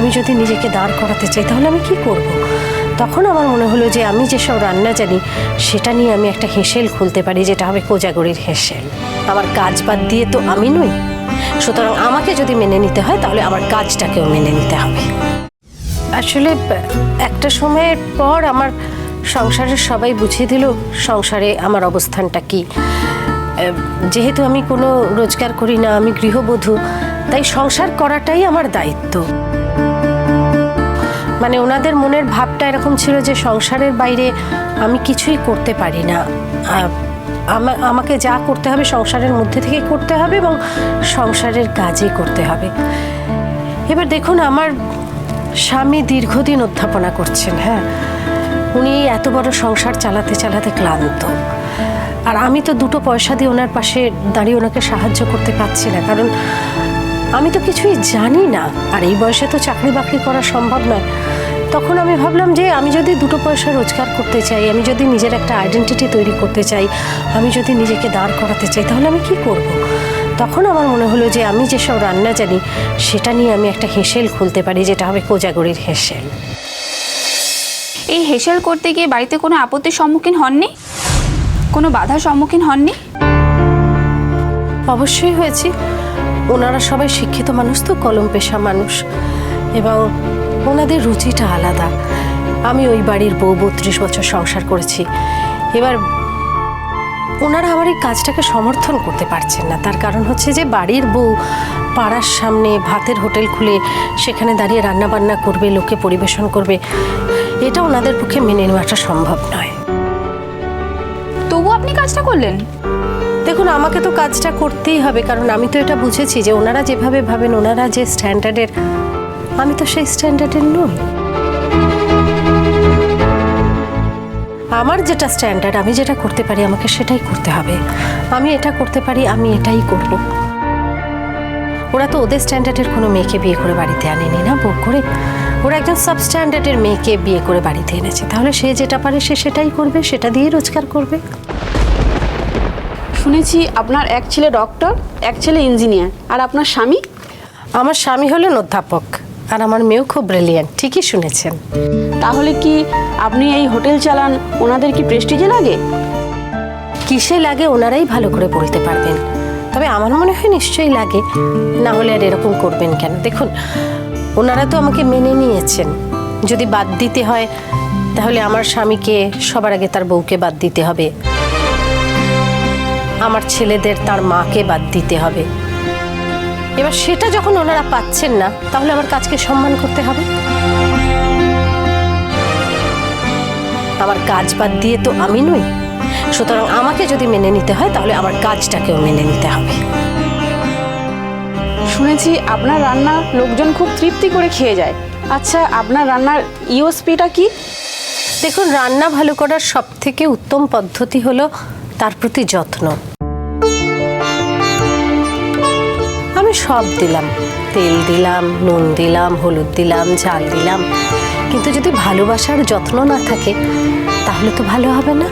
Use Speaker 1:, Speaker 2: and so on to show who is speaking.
Speaker 1: আমি যদি নিজেকে দাঁড় করাতে চাই, তাহলে আমি কি করব। তখন আমার মনে হলো যে আমি যেসব রান্না জানি, সেটা নিয়ে আমি একটা হেসেল খুলতে পারি, যেটা হবে কোজাগরির হেসেল আমার কাজ বাদ দিয়ে তো আমি নই। সুতরাং আমাকে যদি মেনে নিতে হয়, তাহলে আমার কাজটাকেও মেনে নিতে হবে। আসলে, একটা সময়ের পর আমার সংসারের সবাই বুঝিয়ে দিল, সংসারে আমার অবস্থানটা কি। যেহেতু আমি কোনো রোজগার করি না, আমি গৃহবধূ, তাই সংসার করাটাই আমার দায়িত্ব। মানে ওনাদের মনের ভাবটা এরকম ছিল যে সংসারের বাইরে আমি কিছুই করতে পারি না। আমা- আমাকে যা করতে হবে সংসারের মধ্যে থেকে করতে হবে এবং সংসারের কাজই করতে হবে। এবার দেখুন, আমার স্বামী দীর্ঘদিন অধ্যাপনা করছেন হ্যাঁ? উনি এত বড় সংসার চালাতে চালাতে ক্লান্ত। আর আমি তো দুটো পয়সা দিয়ে ওনার পাশে দাঁড়িয়ে ওনাকে সাহায্য করতে পারছি না, কারণ আমি তো কিছুই জানি না। আর এই বয়সে তো চাকরি বাকরি করা সম্ভব নয়। তখন আমি ভাবলাম যে আমি যদি দুটো পয়সা রোজগার করতে চাই আমি যদি নিজের একটা আইডেন্টিটি তৈরি করতে চাই আমি যদি নিজেকে দাঁড় করাতে চাই তাহলে আমি কি করব। তখন আমার মনে হলো যে আমি যেসব রান্না জানি সেটা নিয়ে আমি একটা হেসেল খুলতে পারি যেটা হবে কোজাগরির হেসেল।
Speaker 2: এই হেসেল করতে গিয়ে বাড়িতে কোনো আপত্তির সম্মুখীন হননি? কোনো বাধার সম্মুখীন হননি?
Speaker 1: অবশ্যই হয়েছি। ওনারা সবাই শিক্ষিত মানুষ তো, কলম পেশা মানুষ। এবং ওনাদের রুচিটা আলাদা। আমি ওই বাড়ির বউ বত্রিশ বছর সংসার করেছি। এবার ওনারা আমার এই কাজটাকে সমর্থন করতে পারছেন না। তার কারণ হচ্ছে যে, বাড়ির বউ পাড়ার সামনে ভাতের হোটেল খুলে সেখানে দাঁড়িয়ে রান্না বান্না করবে, লোকে পরিবেশন করবে, এটা ওনাদের পক্ষে মেনে নেওয়াটা সম্ভব নয়।
Speaker 2: তবু আপনি কাজটা করলেন?
Speaker 1: দেখুন, আমাকে তো কাজটা করতেই হবে, কারণ আমি তো এটা বুঝেছি যে ওনারা যেভাবে ভাবেন, ওনারা যে স্ট্যান্ডার্ডের, আমি তো সেই স্ট্যান্ডার্ডের নই। আমার যেটা স্ট্যান্ডার্ড, আমি যেটা করতে পারি, আমাকে সেটাই করতে হবে। আমি এটা করতে পারি, আমি এটাই করব। ওরা তো ওদের স্ট্যান্ডার্ডের কোনো মেয়েকে বিয়ে করে বাড়িতে আনেনি না বউ করে? ওরা একজন সাব স্ট্যান্ডার্ডের মেয়েকে বিয়ে করে বাড়িতে এনেছে। তাহলে সে যেটা পারে, সে সেটাই করবে, সেটা দিয়ে রোজগার করবে।
Speaker 3: শুনেছি আপনার এক ছেলে ডক্টর এক ছেলে ইঞ্জিনিয়ার আর আপনার স্বামী?
Speaker 1: আমার স্বামী হলেন অধ্যাপক আর আমার মেয়েও খুব ব্রিলিয়ান্ট ঠিকই শুনেছেন।
Speaker 3: তাহলে কি আপনি এই হোটেল চালান ওনাদের কি প্রেস্টিজে লাগে?
Speaker 1: কিসে লাগে ওনারাই ভালো করে বলতে পারবেন। তবে আমার মনে হয় নিশ্চয়ই লাগে না হলে আর এরকম করবেন কেন? দেখুন ওনারা তো আমাকে মেনে নিয়েছেন। যদি বাদ দিতে হয় তাহলে আমার স্বামীকে সবার আগে তার বউকে বাদ দিতে হবে। আমার ছেলেদের তার মাকে বাদ দিতে হবে। এবার সেটা যখন ওনারা পাচ্ছেন না তাহলে আমার কাজকে সম্মান করতে হবে। আমার কাজ বাদ দিয়ে তো আমি নই। সুতরাং আমাকে যদি মেনে নিতে হয় তাহলে আমার কাজটাকেও মেনে নিতে হবে।
Speaker 3: শুনেছি আপনার রান্না লোকজন খুব তৃপ্তি করে খেয়ে যায়। আচ্ছা আপনার রান্নার ইউএসপিটা কি?
Speaker 1: দেখুন রান্না ভালো করার সব থেকে উত্তম পদ্ধতি হলো তার প্রতি যত্ন। আমি সব দিলাম। তেল দিলাম, নুন দিলাম, হলুদ দিলাম, ঝাল দিলাম। কিন্তু যদি ভালোবাসার যত্ন না থাকে, তাহলে তো ভালো হবে না।